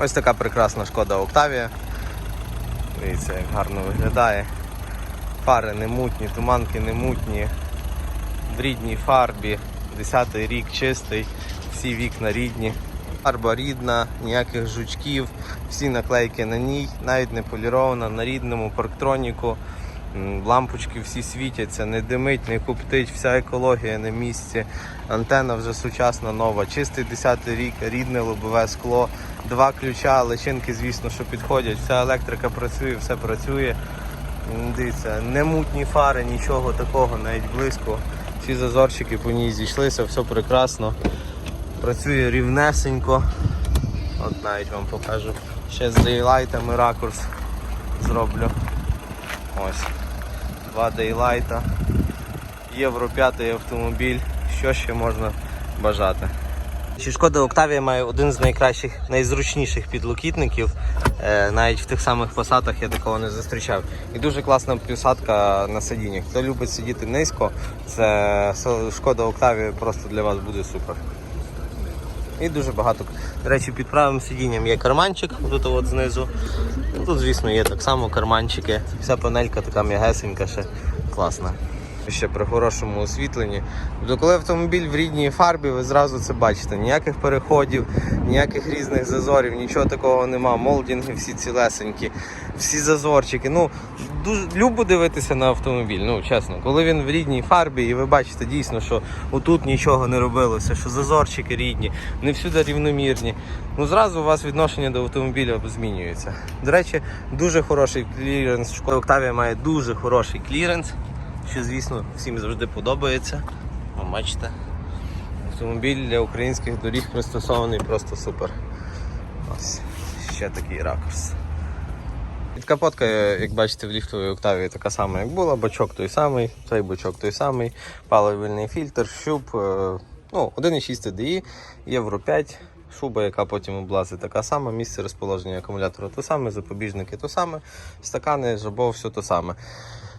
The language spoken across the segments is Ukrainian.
Ось така прекрасна шкода Октавія. Дивіться, як гарно виглядає. Фари не мутні, туманки не мутні. В рідній фарбі. 10-й рік чистий, всі вікна рідні. Фарба рідна, ніяких жучків, всі наклейки на ній, навіть не полірована, на рідному парктроніку. Лампочки всі світяться, не димить, не куптить, вся екологія на місці. Антенна вже сучасна, нова, чистий 10-й рік, рідне лобове скло, два ключа, личинки, звісно, що підходять. Вся електрика працює, все працює. Дивіться, не мутні фари, нічого такого, навіть близько. Всі зазорчики по ній зійшлися, все прекрасно. Працює рівнесенько. От навіть вам покажу. Ще з дейлайтами ракурс зроблю. Ось. Два дейлайта. Євро 5 автомобіль. Що ще можна бажати? Шкода Октавія має один з найкращих, найзручніших підлокітників. Е, навіть в тих самих посадах я такого не зустрічав. І дуже класна посадка на сидіннях. Хто любить сидіти низько, це шкода Октавія просто для вас буде супер. І дуже багато. До речі, під правим сидінням є карманчик тут от знизу. Ну, Тут, звісно, є так само карманчики. Вся панелька така м'ягесенька, ще класна. Ще при хорошому освітленні. Тобто, коли автомобіль в рідній фарбі, ви зразу це бачите. Ніяких переходів, ніяких різних зазорів, нічого такого нема. Молдінги всі цілесенькі, всі зазорчики. Ну, дуже любо дивитися на автомобіль. Ну, чесно, коли він в рідній фарбі, і ви бачите дійсно, що отут нічого не робилося, що зазорчики рідні, не всюди рівномірні. Ну зразу у вас відношення до автомобіля змінюється. До речі, дуже хороший кліренс. Шкода Октавія має дуже хороший кліренс, що, звісно, всім завжди подобається. Ви бачите. Автомобіль для українських доріг пристосований просто супер. Ось ще такий ракурс. Підкапотка, як бачите, в ліфтовій октаві така сама, як була, бачок той самий, цей бачок той самий, паливельний фільтр, щуп, е, ну, 1,6 TDI, Євро 5, шуба, яка потім облазить, така сама, місце розположення акумулятора то саме, запобіжники то саме, стакани, жабо, все то саме.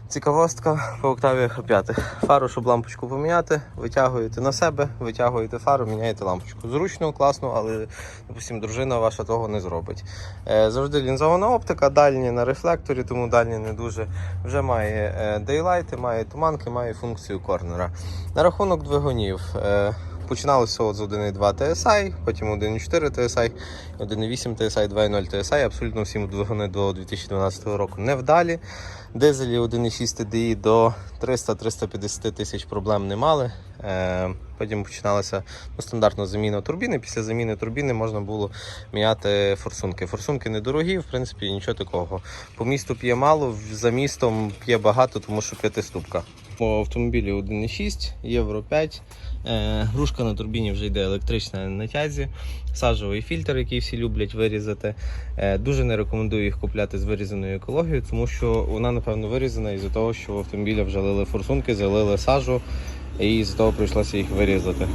Цікавостка по октавіях п'ятих. Фару, щоб лампочку поміняти, витягуєте на себе, витягуєте фару, міняєте лампочку. Зручно, класно, але, допустим, дружина ваша того не зробить. Е, завжди лінзована оптика, дальні на рефлекторі, тому дальні не дуже. Вже має е, дейлайти, має туманки, має функцію корнера. На рахунок двигунів. Починалося от з 1.2 TSI, потім 1.4 TSI, 1.8 TSI, 2.0 TSI. Абсолютно всі двигуни до 2012 року невдалі. Дизелі 1.6 TDI до 300-350 тисяч проблем не мали. Е, Потім починалася ну, стандартна заміна турбіни. Після заміни турбіни можна було міняти форсунки. Форсунки недорогі, в принципі, нічого такого. По місту п'є мало, за містом п'є багато, тому що п'ятиступка. По автомобілі 1.6, Євро 5. Е, грушка на турбіні вже йде електрична на тязі, сажовий фільтр, який всі люблять вирізати. Е, дуже не рекомендую їх купляти з вирізаною екологією, тому що вона, напевно, вирізана із-за того, що в автомобіля вже лили форсунки, залили сажу, і з-за того прийшлося їх вирізати.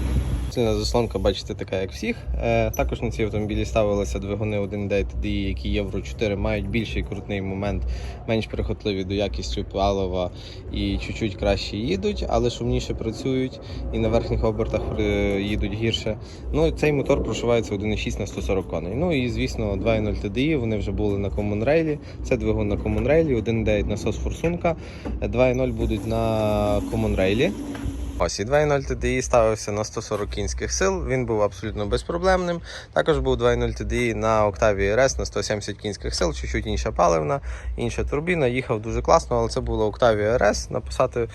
Ціна заслонка, бачите, така, як всіх. Е, також на ці автомобілі ставилися двигуни 1.9 TDI, які Євро 4 мають більший крутний момент, менш перехотливі до якості палива і чуть-чуть краще їдуть, але шумніше працюють і на верхніх обертах е, їдуть гірше. Ну, цей мотор прошивається 1.6 на 140 коней. Ну і звісно 2.0 TDI, вони вже були на Common Rail. Це двигун на Common Rail, 1.9 насос форсунка, 2.0 будуть на Common Rail. Ось і 2.0 TDI ставився на 140 кінських сил, він був абсолютно безпроблемним. Також був 2.0 TDI на Octavia RS на 170 кінських сил, чуть-чуть інша паливна, інша турбіна. Їхав дуже класно, але це було Octavia RS. Написати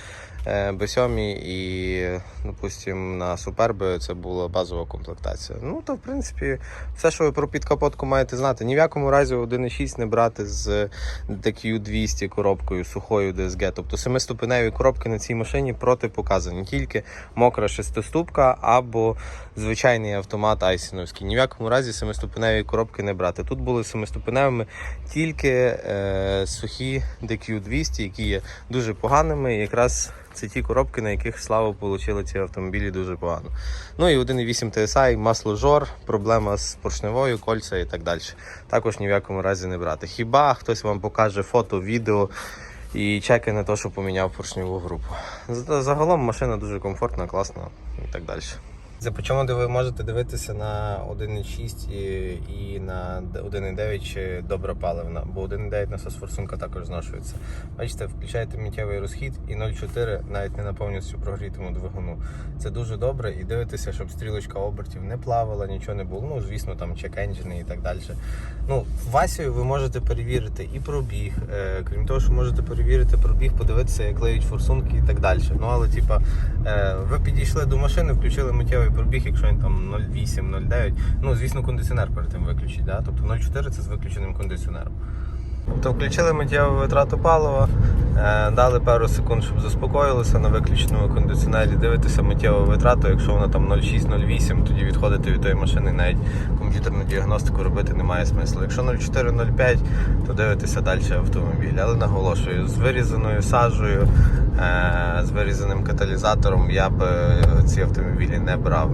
B7 і, допустим, на Superb це була базова комплектація. Ну, то, в принципі, все, що ви про підкапотку маєте знати. Ні в якому разі 1.6 не брати з DQ200 коробкою сухою DSG. Тобто семиступеневі коробки на цій машині протипоказані. Тільки мокра шестиступка або звичайний автомат Айсіновський. Ні в якому разі семиступеневі коробки не брати. Тут були семиступеневими тільки е, сухі DQ200, які є дуже поганими. Якраз це ті коробки, на яких славу отримали ці автомобілі дуже погано. Ну і 1.8 TSI, масло жор, проблема з поршневою, кольця і так далі. Також ні в якому разі не брати. Хіба хтось вам покаже фото, відео і чеки на те, що поміняв поршневу групу. Загалом машина дуже комфортна, класна і так далі. За по ви можете дивитися на 1.6 і, і на 1.9 чи добра паливна, бо 1.9 насос форсунка також зношується. Бачите, включаєте миттєвий розхід і 0,4 навіть не на повністю прогрітому двигуну. Це дуже добре і дивитися, щоб стрілочка обертів не плавала, нічого не було. Ну, звісно, там чек енджини і так далі. Ну, Васію ви можете перевірити і пробіг. Е, крім того, що можете перевірити пробіг, подивитися, як клеють форсунки і так далі. Ну, але типа, е, ви підійшли до машини, включили миттєвий пробіг, якщо він там 0,8, 0,9. Ну, звісно, кондиціонер перед тим виключить. Да? Тобто 0,4 це з виключеним кондиціонером. То включили миттєву витрату палива, е, дали пару секунд, щоб заспокоїлося на виключеному кондиціонері, дивитися миттєву витрату, якщо вона там 0,6-0,8, тоді відходити від тої машини, навіть комп'ютерну діагностику робити немає смислу. Якщо 0,4-0,5, то дивитися далі автомобіль. Але наголошую, з вирізаною сажею, з вирізаним каталізатором я б е, ці автомобілі не брав.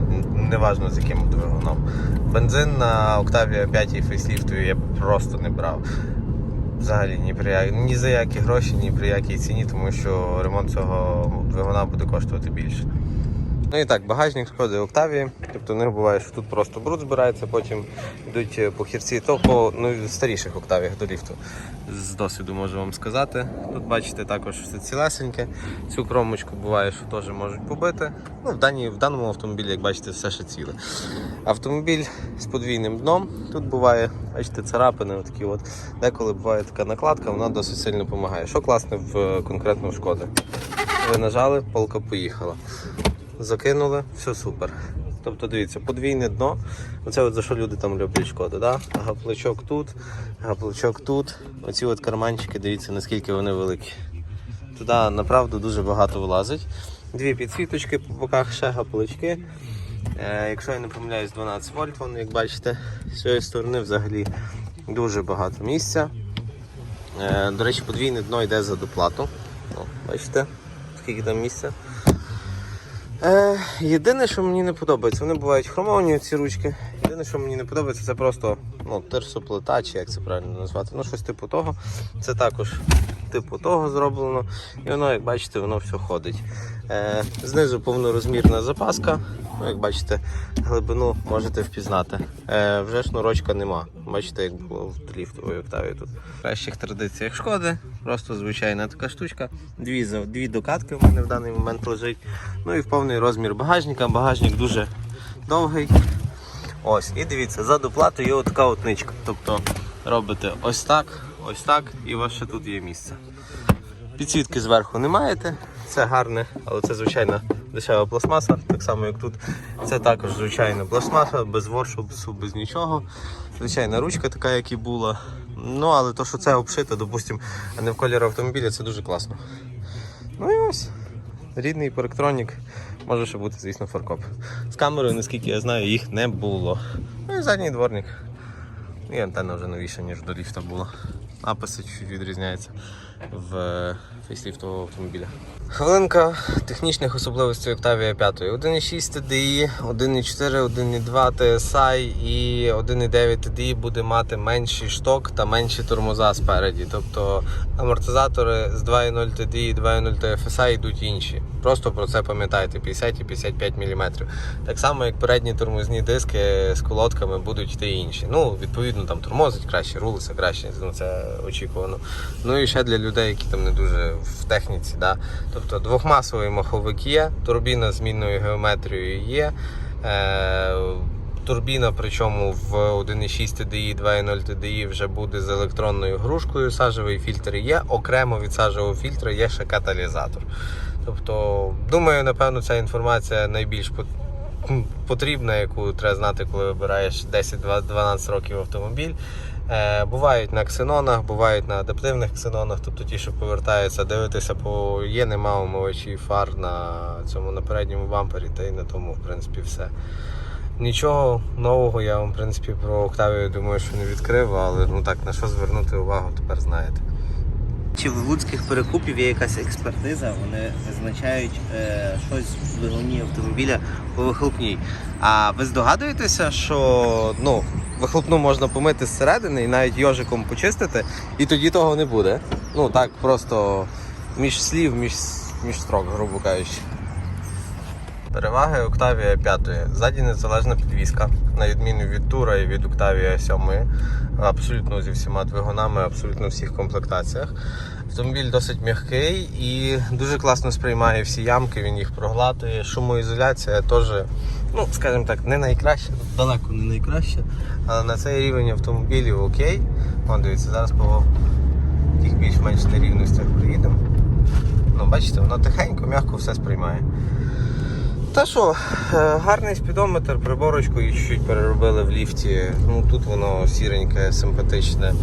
Неважно з яким двигуном. Бензин на Octavia 5 фейсліфту я б просто не брав. Взагалі ні при ні за які гроші, ні при якій ціні, тому що ремонт цього двигуна буде коштувати більше. Ну і так, багажник шкоди Октавії. Тобто не буває, що тут просто бруд збирається, потім йдуть е, похірці. То по ну, старіших Октавіях до ліфту. З досвіду можу вам сказати. Тут бачите також все цілесеньке. Цю кромочку буває, що теж можуть побити. Ну, в, даній, в даному автомобілі, як бачите, все ще ціле. Автомобіль з подвійним дном. Тут буває, бачите, царапини, такі от. Деколи буває така накладка, вона досить сильно допомагає. Що класне в е, конкретно шкоди? Ви нажали, полка поїхала. Закинули, все супер. Тобто дивіться, подвійне дно. Оце от за що люди там люблять шкоду. Да? Гапличок тут, гапличок тут. Оці от карманчики, дивіться, наскільки вони великі. Туди направду дуже багато вилазить. Дві підсвіточки по боках, ще гаплички. Е, якщо я не помиляюсь, 12 вольт, вони, як бачите, з цієї сторони взагалі дуже багато місця. Е, до речі, подвійне дно йде за доплату. О, бачите, скільки там місця. Е, єдине, що мені не подобається, вони бувають хромовані ці ручки. Єдине, що мені не подобається, це просто ну, терсоплита, чи як це правильно назвати. Ну, щось типу того. Це також типу того зроблено. І воно, як бачите, воно все ходить. Е, знизу повнорозмірна запаска. Ну, як бачите, глибину можете впізнати. Е, вже шнурочка нема. Бачите, як було в ліфтовій октаві тут. В кращих традиціях шкоди. Просто звичайна така штучка. Дві, дві докатки в мене в даний момент лежить. Ну і в повний розмір багажника. Багажник дуже довгий. Ось, і дивіться, за доплату є отака от ничка. Тобто робите ось так, ось так, і у тут є місце. Підсвітки зверху не маєте. Це гарне, але це звичайна дешева пластмаса, так само як тут. Це також звичайна пластмаса, без воршопсу, без нічого. Звичайна ручка така, як і була. Ну, але то, що це обшито, допустимо, а не в колір автомобіля, це дуже класно. Ну і ось. Рідний парктронік. Може ще бути, звісно, фаркоп. З камерою, наскільки я знаю, їх не було. Ну і задній дворник. І антенна вже новіша, ніж до ліфта була. Написи чуть відрізняються в е, фейсліфтового автомобіля. Хвилинка технічних особливостей Octavia 5. 1.6 TDI, 1.4, 1.2 TSI і 1.9 TDI буде мати менший шток та менші тормоза спереді. Тобто амортизатори з 2.0 TDI і 2.0 TFSI йдуть інші. Просто про це пам'ятайте, 50 і 55 мм. Так само, як передні тормозні диски з колодками будуть йти інші. Ну, відповідно, там тормозить краще, рулиться краще, ну це очікувано. Ну і ще для людей, які там не дуже в техніці. Да? Тобто двохмасовий маховик є, турбіна змінною геометрією є. Е- Турбіна, причому в 1.6 TDI, 2.0 TDI вже буде з електронною грушкою. Сажевий фільтр є. Окремо від сажевого фільтра є ще каталізатор. Тобто, думаю, напевно, ця інформація найбільш потрібна, яку треба знати, коли вибираєш 10-12 років автомобіль. Е, бувають на ксенонах, бувають на адаптивних ксенонах, тобто ті, що повертаються, дивитися, по є, нема умивачів фар на цьому на передньому бампері, та й на тому, в принципі, все. Нічого нового я вам, в принципі, про Октавію думаю, що не відкрив, але ну так, на що звернути увагу, тепер знаєте. Чи в луцьких перекупів є якась експертиза, вони визначають е, щось в двигуні автомобіля по вихлопній. А ви здогадуєтеся, що ну, вихлопну можна помити зсередини і навіть йожиком почистити, і тоді того не буде. Ну так, просто між слів, між, між строк, грубо кажучи. Переваги Octavia 5. Ззаді незалежна підвізка, на відміну від Тура і від Octavia 7. Абсолютно зі всіма двигунами, абсолютно всіх комплектаціях. Автомобіль досить м'який і дуже класно сприймає всі ямки, він їх проглатує. Шумоізоляція теж, ну, скажімо так, не найкраща, далеко не найкраща. Але на цей рівень автомобілів окей. Вон, дивіться, зараз по тих більш-менш нерівностях приїдемо. Ну, бачите, воно тихенько, м'яко все сприймає. Та що, е, гарний спідометр, приборочку і чуть-чуть переробили в ліфті. Ну тут воно сіреньке, симпатичне.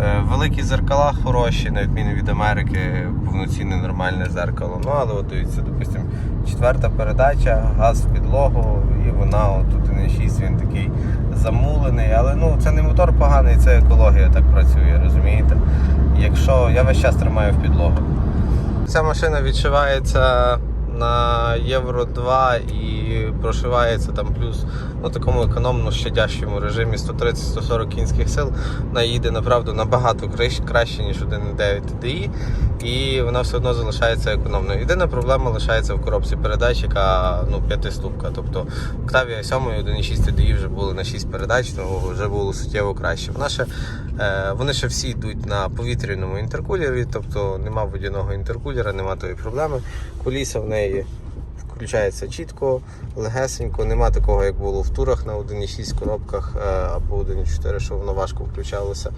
Е, Великі зеркала хороші, на відміну від Америки, повноцінне нормальне зеркало. Ну але от дивіться, допустимо, четверта передача, газ в підлогу, і вона тут 1.6, він такий замулений. Але ну це не мотор поганий, це екологія так працює, розумієте? Якщо я весь час тримаю в підлогу. Ця машина відшивається на Євро 2 і прошивається там плюс ну, такому економно щадящому режимі 130-140 кінських сил. Вона їде направду набагато краще, ніж 1.9 TDI, і вона все одно залишається економною. Єдина проблема лишається в коробці передач, яка ну, п'ятиступка. Тобто Octavia 7 і 1.6 TDI вже були на 6 передач, тому вже було суттєво краще. Вона ще, е, вони ще всі йдуть на повітряному інтеркулері, тобто нема водяного інтеркулера, нема тої проблеми. Коліса в неї включається чітко, легесенько, нема такого, як було в турах на 1.6 коробках е, або 1.4, що воно важко включалося.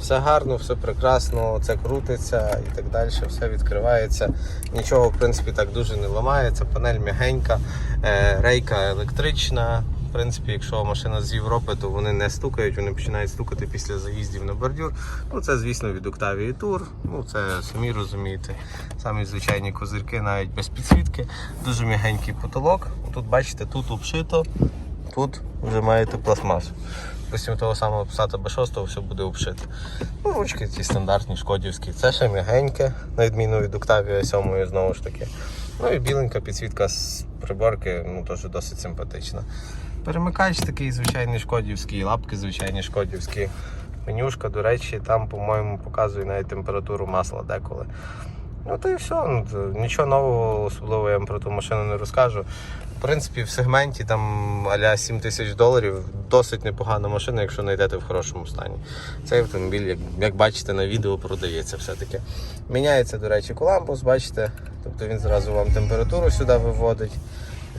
Все гарно, все прекрасно, це крутиться і так далі, все відкривається. Нічого, в принципі, так дуже не ламається, панель м'ягенька, е, рейка електрична. Принципі, якщо машина з Європи, то вони не стукають, вони починають стукати після заїздів на бордюр. Ну це, звісно, від Octavia Tour. Ну це самі розумієте. Самі звичайні козирки, навіть без підсвітки. Дуже м'ягенький потолок. Тут бачите, тут обшито, тут вже маєте пластмасу. Допустимо, того самого Passat B6 все буде обшито. Ну, ручки ці стандартні, шкодівські. Це ще м'ягеньке, на відміну від Octavia 7 знову ж таки. Ну і біленька підсвітка з приборки, ну теж досить симпатична. Перемикач такий звичайний шкодівський, лапки звичайні шкодівські. Менюшка, до речі, там, по-моєму, показує навіть температуру масла деколи. Ну то і все. Ну, нічого нового, особливо я вам про ту машину не розкажу. В принципі, в сегменті там аля 7 тисяч доларів досить непогана машина, якщо знайдете в хорошому стані. Цей автомобіль, як, як бачите, на відео продається все-таки. Міняється, до речі, коламбус, бачите. Тобто він зразу вам температуру сюди виводить.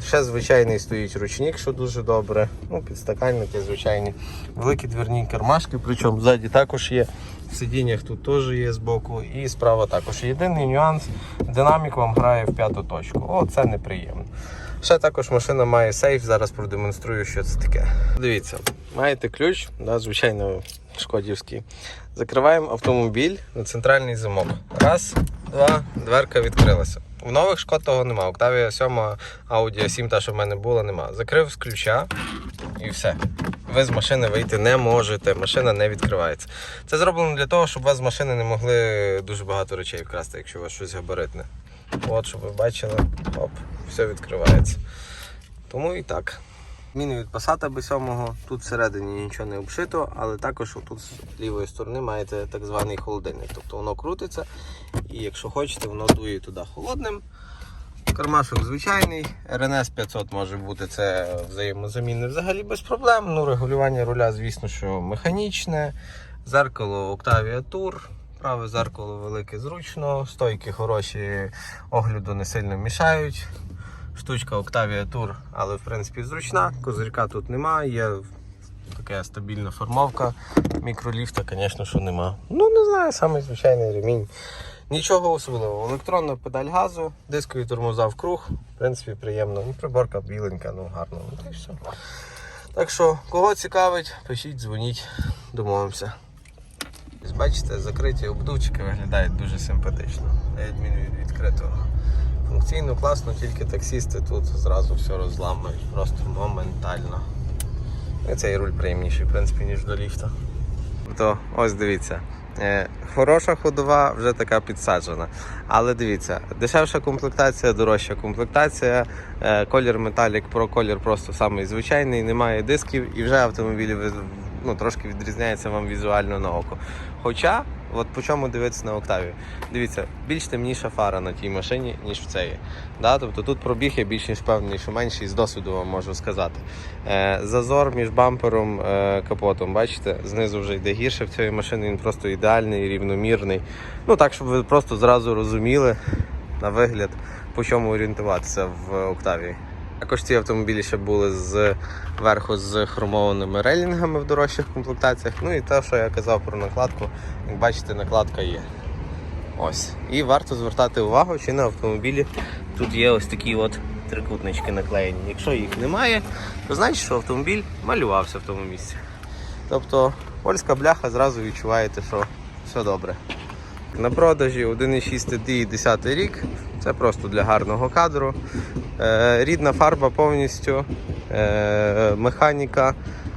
Ще звичайний стоїть ручник, що дуже добре. Ну, підстаканники звичайні. Великі дверні кармашки, причому ззаді також є. В сидіннях тут теж є збоку і справа також. Єдиний нюанс, динамік вам грає в п'яту точку. О, це неприємно. Ще також машина має сейф, зараз продемонструю, що це таке. Дивіться, маєте ключ, да, звичайно, шкодівський. Закриваємо автомобіль на центральний замок. Раз, два, дверка відкрилася. В нових шкод того нема. Октавія 7, Audi 7, та що в мене була, нема. Закрив з ключа і все. Ви з машини вийти не можете, машина не відкривається. Це зроблено для того, щоб вас з машини не могли дуже багато речей вкрасти, якщо у вас щось габаритне. От, щоб ви бачили, оп, все відкривається. Тому і так. Міни від Passat B7, тут всередині нічого не обшито, але також тут з лівої сторони маєте так званий холодильник. Тобто воно крутиться і якщо хочете, воно дує туди холодним. Кармашок звичайний, RNS 500 може бути це взаємозамінне взагалі без проблем. Ну, регулювання руля, звісно, що механічне. Зеркало Octavia Tour. Праве зеркало велике зручно, стойки хороші, огляду не сильно мішають. Штучка Octavia Tour, але в принципі зручна. Козирька тут немає, є така стабільна формовка. Мікроліфта, звісно, що нема. Ну, не знаю, самий звичайний ремінь. Нічого особливого. Електронна педаль газу, дискові тормоза в круг. В принципі, приємно. Ну, приборка біленька, ну гарно. Ну, та все. Так що, кого цікавить, пишіть, дзвоніть, домовимося. Бачите, закриті обдувчики виглядають дуже симпатично. На відміну від відкритого. Функційно класно, тільки таксісти тут зразу все розламують, просто моментально. І цей руль приємніший, в принципі, ніж до ліфта. То ось дивіться. е, Хороша ходова вже така підсаджена. Але дивіться, дешевша комплектація, дорожча комплектація, е, колір металік про колір просто самий звичайний, немає дисків і вже автомобіль ну, трошки відрізняється вам візуально на око. Хоча От по чому дивитися на Октавію? Дивіться, більш темніша фара на тій машині, ніж в цій. Да? Тобто тут пробіг я більш ніж впевнений, що менший з досвіду вам можу сказати. Е, зазор між бампером е, капотом, бачите, знизу вже йде гірше в цієї машини, він просто ідеальний, рівномірний. Ну так, щоб ви просто зразу розуміли на вигляд, по чому орієнтуватися в Октавії. Також ці автомобілі ще були зверху з хромованими рейлінгами в дорожчих комплектаціях. Ну і те, що я казав про накладку, як бачите, накладка є. Ось. І варто звертати увагу, чи на автомобілі тут є ось такі от трикутнички наклеєні. Якщо їх немає, то значить, що автомобіль малювався в тому місці. Тобто польська бляха зразу відчуваєте, що все добре. На продажі 1,6 TDI 10 рік. Це просто для гарного кадру. Е, рідна фарба повністю, е, механіка,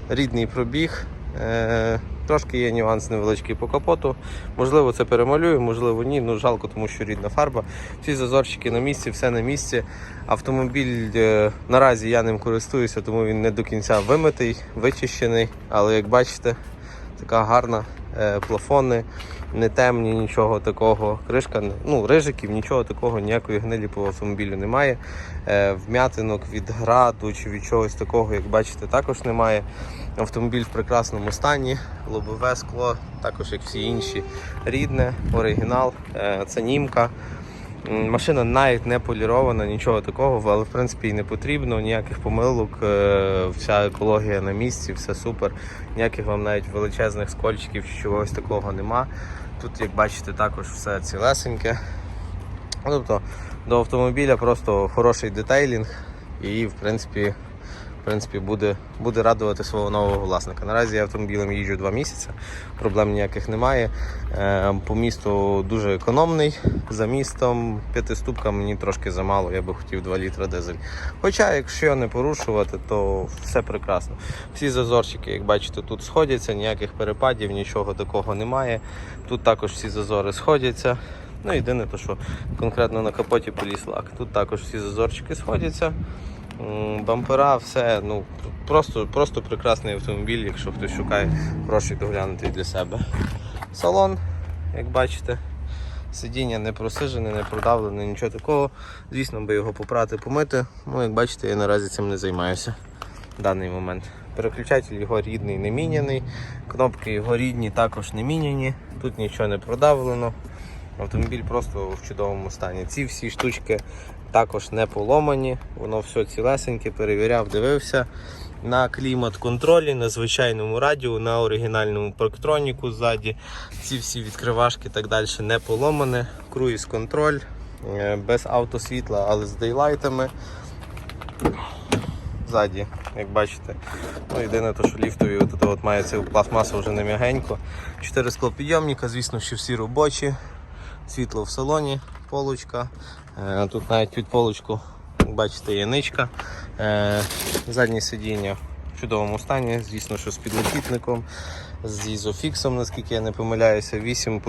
рідний пробіг. Е, трошки є нюанс невеличкий по капоту. Можливо, це перемалюю, можливо, ні. Ну жалко, тому що рідна фарба. Всі зазорчики на місці, все на місці. Автомобіль е, наразі я ним користуюся, тому він не до кінця вимитий, вичищений. Але як бачите, така гарна е, плафони, не темні, нічого такого. Кришка, ну, рижиків, нічого такого, ніякої гнилі по автомобілю немає. Е, вм'ятинок від граду чи від чогось такого, як бачите, також немає. Автомобіль в прекрасному стані, лобове скло, також як всі інші. Рідне, оригінал, е, це німка. Машина навіть не полірована, нічого такого, але в принципі і не потрібно, ніяких помилок, е, вся екологія на місці, все супер. Ніяких вам навіть величезних скольчиків чи чогось такого нема. Тут, як бачите, також все цілесеньке. Ну, Тобто до автомобіля просто хороший детейлінг і в принципі, в принципі буде, буде радувати свого нового власника. Наразі я автомобілем їжджу два місяці, проблем ніяких немає. Е, По місту дуже економний. За містом п'ятиступка мені трошки замало, я би хотів 2 літра дизель. Хоча, якщо не порушувати, то все прекрасно. Всі зазорчики, як бачите, тут сходяться, ніяких перепадів, нічого такого немає. Тут також всі зазори сходяться. Ну, єдине, то, що конкретно на капоті поліз. Тут також всі зазорчики сходяться. Бампера, все, ну просто, просто прекрасний автомобіль, якщо хтось шукає хороший доглянутий для себе. Салон, як бачите, сидіння не просижене, не продавлене, нічого такого. Звісно, би його попрати, помити. Ну, як бачите, я наразі цим не займаюся в даний момент. Переключатель його рідний не міняний, кнопки його рідні також не міняні, тут нічого не продавлено. Автомобіль просто в чудовому стані. Ці всі штучки також не поломані, воно все цілесеньке, перевіряв, дивився. На клімат-контролі, на звичайному радіо, на оригінальному парктроніку ззаді. Ці всі відкривашки так далі не поломані. Круїз-контроль, е, без автосвітла, але з дейлайтами. Ззаді, як бачите. Ну, єдине, то, що ліфтові от, от, от має цю пластмасу вже не м'ягенько. Чотири склопідйомника, звісно, що всі робочі. Світло в салоні, полочка. Е, Тут навіть під полочку, бачите, є ничка. Е, Заднє сидіння в чудовому стані, звісно, що з підлокітником, з ізофіксом, наскільки я не помиляюся, 8,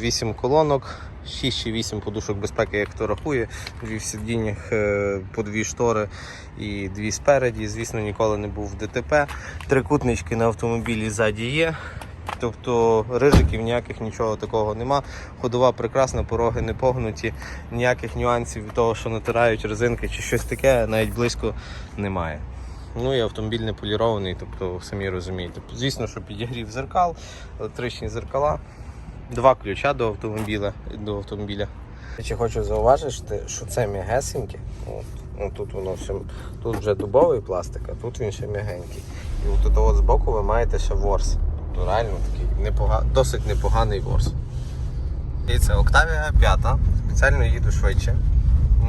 8 колонок, 6 чи 8 подушок безпеки, як хто рахує, дві в сидіннях е, по дві штори і дві спереді. Звісно, ніколи не був в ДТП. Трикутнички на автомобілі ззаді є. Тобто рижиків ніяких нічого такого нема. Ходова прекрасна, пороги не погнуті, ніяких нюансів того, що натирають резинки чи щось таке, навіть близько немає. Ну і автомобіль не полірований, тобто самі розумієте. Звісно, що підігрів зеркал, електричні зеркала, два ключа до автомобіля. До автомобіля. Ще хочу зауважити, що це м'ягесеньке. Ну, тут воно все, тут вже дубовий пластик, а тут він ще м'ягенький. І от, от збоку ви маєте ще ворс. Тобто реально такий непога... досить непоганий ворс. І це Октавія 5, спеціально їду швидше.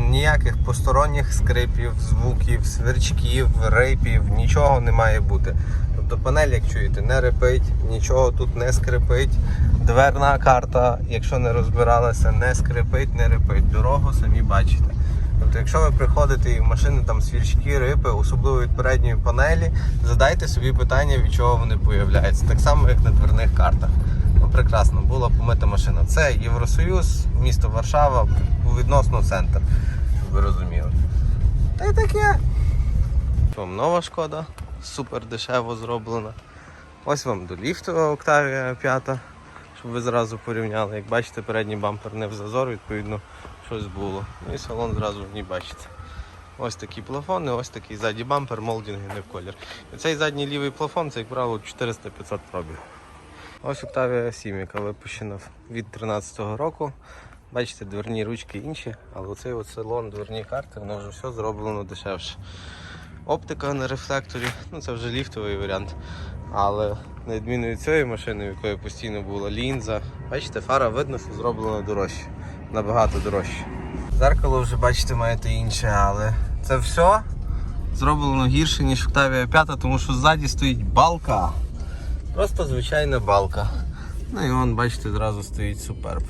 Ніяких посторонніх скрипів, звуків, сверчків, рейпів, нічого не має бути. Тобто панель, як чуєте, не репить, нічого тут не скрипить. Дверна карта, якщо не розбиралася, не скрипить, не репить. Дорогу самі бачите. Тобто, якщо ви приходите і в машини там свірчки, рипи, особливо від передньої панелі, задайте собі питання, від чого вони появляються. Так само, як на дверних картах. Ну, прекрасно, була помита машина. Це Євросоюз, місто Варшава, відносно центр, щоб ви розуміли. Та й таке. Вам нова шкода, супер дешево зроблена. Ось вам до ліфтова Октавія 5, щоб ви зразу порівняли. Як бачите, передній бампер не в зазор, відповідно, щось було. Ну і салон зразу в ній бачите. Ось такі плафони, ось такий задній бампер, молдінги не в колір. І цей задній лівий плафон, це, як правило, 400-500 пробіг. Ось Octavia 7, яка випущена від 2013 року. Бачите, дверні ручки інші, але оцей салон, дверні карти, воно вже все зроблено дешевше. Оптика на рефлекторі, ну це вже ліфтовий варіант. Але на відміну від цієї машини, в якої постійно була лінза, бачите, фара видно, що зроблено дорожче. Набагато дорожче. Зеркало вже бачите, маєте інше, але це все зроблено гірше, ніж Octavia 5, тому що ззаді стоїть балка. Просто звичайна балка. Ну і вон, бачите, зразу стоїть суперб.